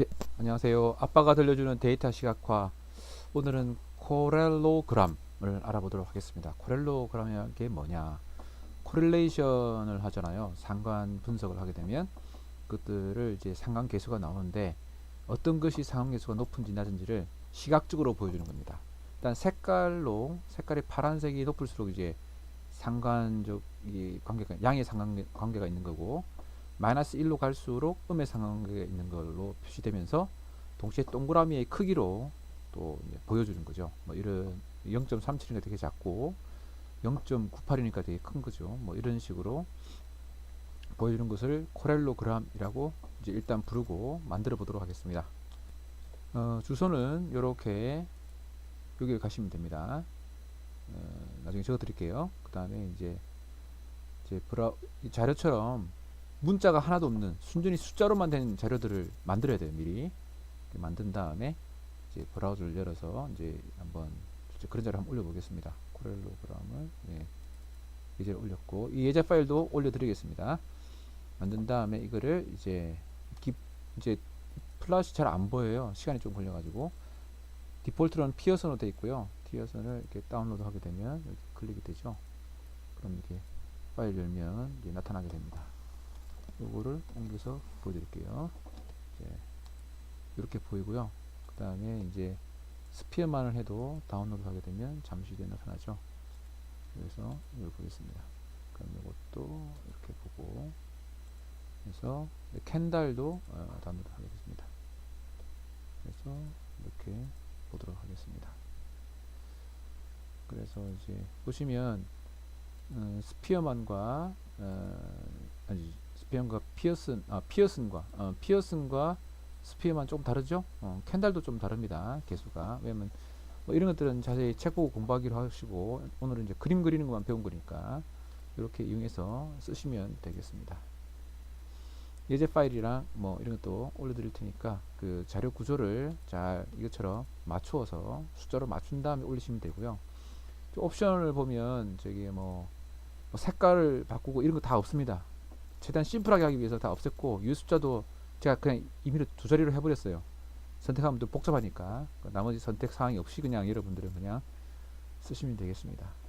예, 안녕하세요. 아빠가 들려주는 데이터 시각화. 오늘은 코렐로그램을 알아보도록 하겠습니다. 코렐로그램이라는 게 뭐냐? 코릴레이션을 하잖아요. 상관 분석을 하게 되면 그것들을 이제 상관 계수가 나오는데 어떤 것이 상관 계수가 높은지 낮은지를 시각적으로 보여주는 겁니다. 일단 색깔로 색깔이 파란색이 높을수록 이제 상관적 이 관계가 양의 상관 관계가 있는 거고 마이너스 1로 갈수록 음의 상관계가 있는 걸로 표시되면서 동시에 동그라미의 크기로 또 보여주는 거죠. 뭐 이런 0.37이니까 되게 작고 0.98이니까 되게 큰 거죠. 뭐 이런 식으로 보여주는 것을 코렐로그램이라고 이제 일단 부르고 만들어 보도록 하겠습니다. 어, 주소는 이렇게 여기 가시면 됩니다. 어, 나중에 적어 드릴게요. 그 다음에 이제 제 브라 이 자료처럼 문자가 하나도 없는 순전히 숫자로만 된 자료들을 만들어야 돼요 미리. 만든 다음에 이제 브라우저를 열어서 이제 한번 그런 자료 한번 올려보겠습니다. 코렐로그램을. 예, 예제를 올렸고 이 예제 파일도 올려드리겠습니다. 만든 다음에 이거를 이제 기, 이제 플라시 잘 안 보여요. 시간이 좀 걸려가지고. 디폴트로는 피어선으로 되어 있고요. 피어선을 이렇게 다운로드 하게 되면 이렇게 클릭이 되죠. 그럼 이렇게 파일 열면 나타나게 됩니다 요거를 옮겨서 보여드릴게요. 이렇게 보이고요. 그 다음에 이제 스피어만을 해도 다운로드 하게 되면 잠시 뒤에 나타나죠. 그래서 이걸 보겠습니다. 그럼 이것도 이렇게 보고 그래서 캔달도 어, 다운로드 하겠습니다. 그래서 이렇게 보도록 하겠습니다. 그래서 이제 보시면 음, 스피어만과 어, 아니 스피어과 피어슨 아 피어슨과 어, 피어슨과 스피어만 조금 다르죠? 어, 캔달도 좀 다릅니다 개수가. 왜냐면 뭐 이런 것들은 자세히 책 보고 공부하기로 하시고 오늘은 이제 그림 그리는 것만 배운 거니까 이렇게 이용해서 쓰시면 되겠습니다. 예제 파일이랑 뭐 이런 것도 올려드릴 테니까 그 자료 구조를 잘 이것처럼 맞추어서 숫자로 맞춘 다음에 올리시면 되고요. 옵션을 보면 저기 뭐, 뭐 색깔을 바꾸고 이런 거 다 없습니다 최대한 심플하게 하기 위해서 다 없앴고 유 숫자도 제가 그냥 임의로 두 자리로 해버렸어요. 선택하면 또 복잡하니까 나머지 선택 사항이 없이 그냥 여러분들은 그냥 쓰시면 되겠습니다.